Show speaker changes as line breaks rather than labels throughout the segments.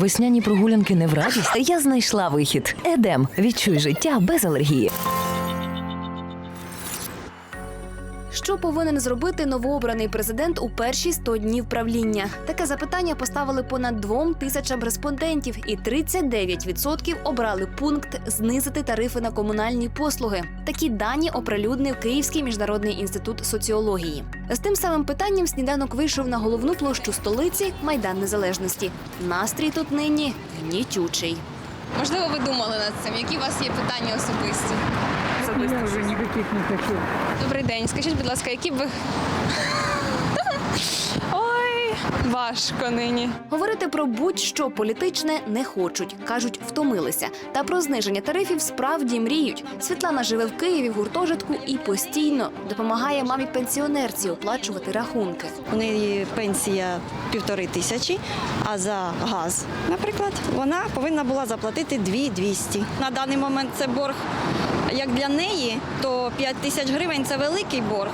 Весняні прогулянки не в радість. Я знайшла вихід. Едем. Відчуй життя без алергії.
Що повинен зробити новообраний президент у перші 100 днів правління? Таке запитання поставили понад двом тисячам респондентів, і 39% обрали пункт знизити тарифи на комунальні послуги. Такі дані оприлюднив Київський міжнародний інститут соціології. З тим самим питанням сніданок вийшов на головну площу столиці Майдан Незалежності. Настрій тут нині гнітючий.
Можливо, ви думали над цим. Які у вас є питання особисті?
Я вже ніяких не хочу.
Добрий день. Скажіть, будь ласка, які б ви. Важко нині.
Говорити про будь-що політичне не хочуть. кажуть, втомилися. Та про зниження тарифів справді мріють. Світлана живе в Києві в гуртожитку і постійно допомагає мамі пенсіонерці оплачувати рахунки.
У неї пенсія півтори тисячі, а за газ, наприклад, вона повинна була заплатити 2200. На даний момент це борг. Як для неї, то 5 тисяч гривень це великий борг.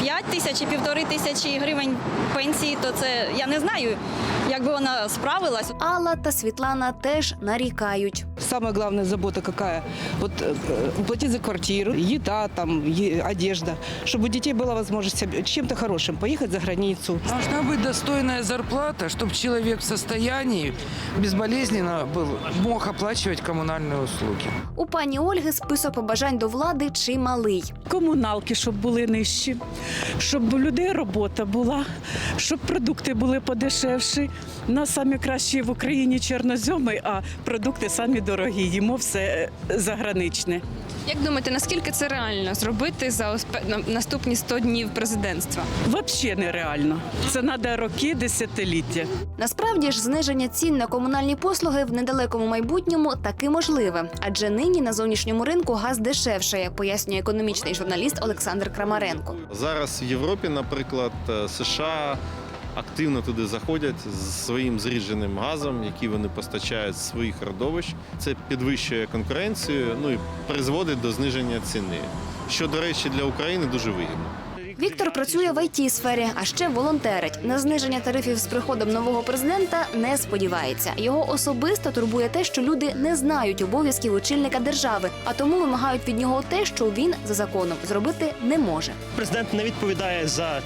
5 тисяч і півтори тисячі гривень пенсії, то це я не знаю, як би вона справилась.
Алла та Світлана теж нарікають.
Самая главная забота какая? Вот э, платить за квартиру, еда, там, е- одежда, чтобы у детей была возможность об- чем-то хорошим поехать за границу.
Должна быть достойная зарплата, чтобы человек в состоянии безболезненно был, мог оплачивать коммунальные услуги.
У пані Ольги список побажань до влади чималий.
комуналки, щоб були нижчі, щоб у людей робота була, щоб продукти були подешевші. У нас самі кращі в Україні чорнозьоми, а продукти самі дорогі. Їмо все е, заграничне.
Як думаєте, наскільки це реально зробити за наступні 100 днів президентства?
Взагалі нереально. Це треба роки, десятиліття.
Насправді ж зниження цін на комунальні послуги в недалекому майбутньому таки можливе, адже нині на зовнішньому ринку газ дешевшає, пояснює економічний журналіст Олександр Крамаренко.
Зараз в Європі, наприклад, е, США активно туди заходять з своїм зрідженим газом, який вони постачають з своїх родовищ. Це підвищує конкуренцію, ну і призводить до зниження ціни, що, до речі, для України дуже вигідно.
Віктор працює в it сфері, а ще волонтерить. На зниження тарифів з приходом нового президента не сподівається. Його особисто турбує те, що люди не знають обов'язків очільника держави, а тому вимагають від нього те, що він за законом зробити не може.
Президент не відповідає за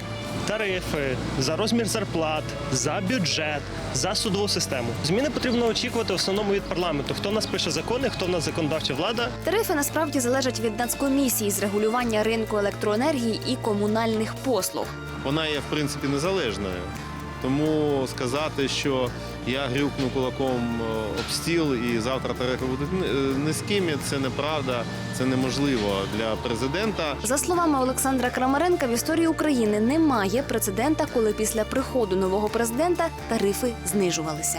тарифи, за розмір зарплат, за бюджет, за судову систему. Зміни потрібно очікувати в основному від парламенту. Хто в нас пише закони, хто в нас законодавча влада.
Тарифи насправді залежать від нацкомісії з регулювання ринку електроенергії і комунальних послуг.
Вона є в принципі незалежною. Тому сказати, що я грюкну кулаком е, об стіл і завтра тарифи будуть е, низькими, це неправда, це неможливо для президента.
За словами Олександра Крамаренка, в історії України немає прецедента, коли після приходу нового президента тарифи знижувалися.